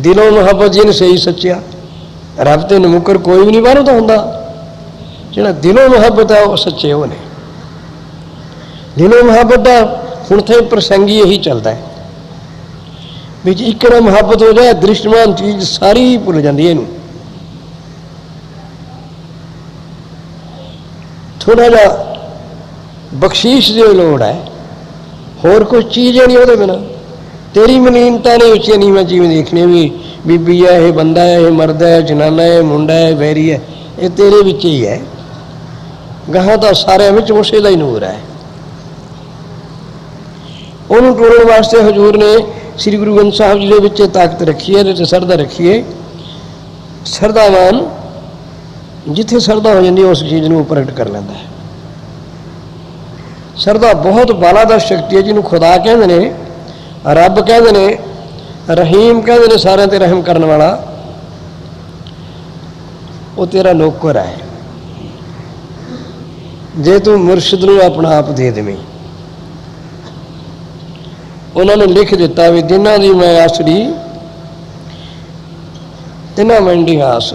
ਦਿਲੋਂ ਮੁਹੱਬਤ ਜਿਹਨ ਸਹੀ ਸੱਚਿਆ, ਰੱਬ ਤੇ ਨਮੁਕਰ ਕੋਈ ਵੀ ਨਹੀਂ ਬਾਹਰੋਂ ਤਾਂ ਹੁੰਦਾ। ਜਿਹੜਾ ਦਿਲੋਂ ਮੁਹੱਬਤ ਹੈ ਉਹ ਸੱਚੇ ਉਹ ਨੇ। ਦਿਲੋਂ ਮੁਹੱਬਤ ਦਾ ਹੁਣ ਤੇ ਪ੍ਰਸੰਗੀ ਇਹੀ ਚੱਲਦਾ ਹੈ। ਵਿੱਚ ਇੱਕ ਨਾ ਮੁਹੱਬਤ ਹੋ ਜਾਏ, ਦ੍ਰਿਸ਼ਟਮਾਨ ਚੀਜ਼ ਸਾਰੀ ਭੁੱਲ ਜਾਂਦੀ ਹੈ ਇਹਨੂੰ। ਥੋੜਾ ਜਿਹਾ ਬਖਸ਼ੀਸ਼ ਦੀ ਲੋੜ ਹੈ। ਹੋਰ ਕੋਈ ਚੀਜ਼ ਹੀ ਨਹੀਂ ਉਹਦੇ ਬਿਨਾ। ਤੇਰੀ ਮਲੀਨਤਾ ਨਹੀਂ ਉੱਚੀ, ਨਹੀਂ ਮੈਂ ਜਿਵੇਂ ਦੇਖਣੀ ਵੀ ਬੀਬੀ ਹੈ, ਇਹ ਬੰਦਾ ਹੈ, ਇਹ ਮਰਦ ਹੈ, ਜਨਾਨਾ ਹੈ, ਮੁੰਡਾ ਹੈ, ਵੈਰੀ ਹੈ, ਇਹ ਤੇਰੇ ਵਿੱਚ ਹੀ ਹੈ। ਗਾਹਾਂ ਤਾਂ ਸਾਰਿਆਂ ਵਿੱਚ ਉਸੇ ਦਾ ਹੀ ਨੂਰ ਹੈ। ਉਹਨੂੰ ਟੋਲਣ ਵਾਸਤੇ ਹਜੂਰ ਨੇ ਸ੍ਰੀ ਗੁਰੂ ਗ੍ਰੰਥ ਸਾਹਿਬ ਜੀ ਦੇ ਵਿੱਚ ਤਾਕਤ ਰੱਖੀ ਹੈ, ਇਹਦੇ ਤੇ ਸਰਦਾ ਰੱਖੀ ਸਰਦਾਵਾਨ, ਜਿੱਥੇ ਸਰਦਾ ਹੋ ਜਾਂਦੀ ਉਸ ਚੀਜ਼ ਨੂੰ ਪ੍ਰਗਟ ਕਰ ਲੈਂਦਾ ਹੈ। ਸਰਦਾ ਬਹੁਤ ਬਾਲਾਦਰ ਸ਼ਕਤੀ ਹੈ, ਜਿਹਨੂੰ ਖੁਦਾ ਕਹਿੰਦੇ ਨੇ ਰੱਬ ਕਹਿੰਦੇ ਨੇ, ਰਹੀਮ ਕਹਿੰਦੇ ਨੇ ਸਾਰਿਆਂ ਤੇ ਰਹਿਮ ਕਰਨ ਵਾਲਾ, ਉਹ ਤੇਰਾ ਨੌਕਰ ਹੈ। ਜੇ ਤੂੰ ਮੁਰਸ਼ਿਦ ਨੂੰ ਆਪਣਾ ਆਪ ਦੇ ਦੇਵੇਂ। ਉਹਨਾਂ ਨੇ ਲਿਖ ਦਿੱਤਾ ਵੀ ਜਿਨ੍ਹਾਂ ਦੀ ਮੈਂ ਆਸਰੀ, ਤਿਨਾਂ ਮੰਡੀ ਆਸ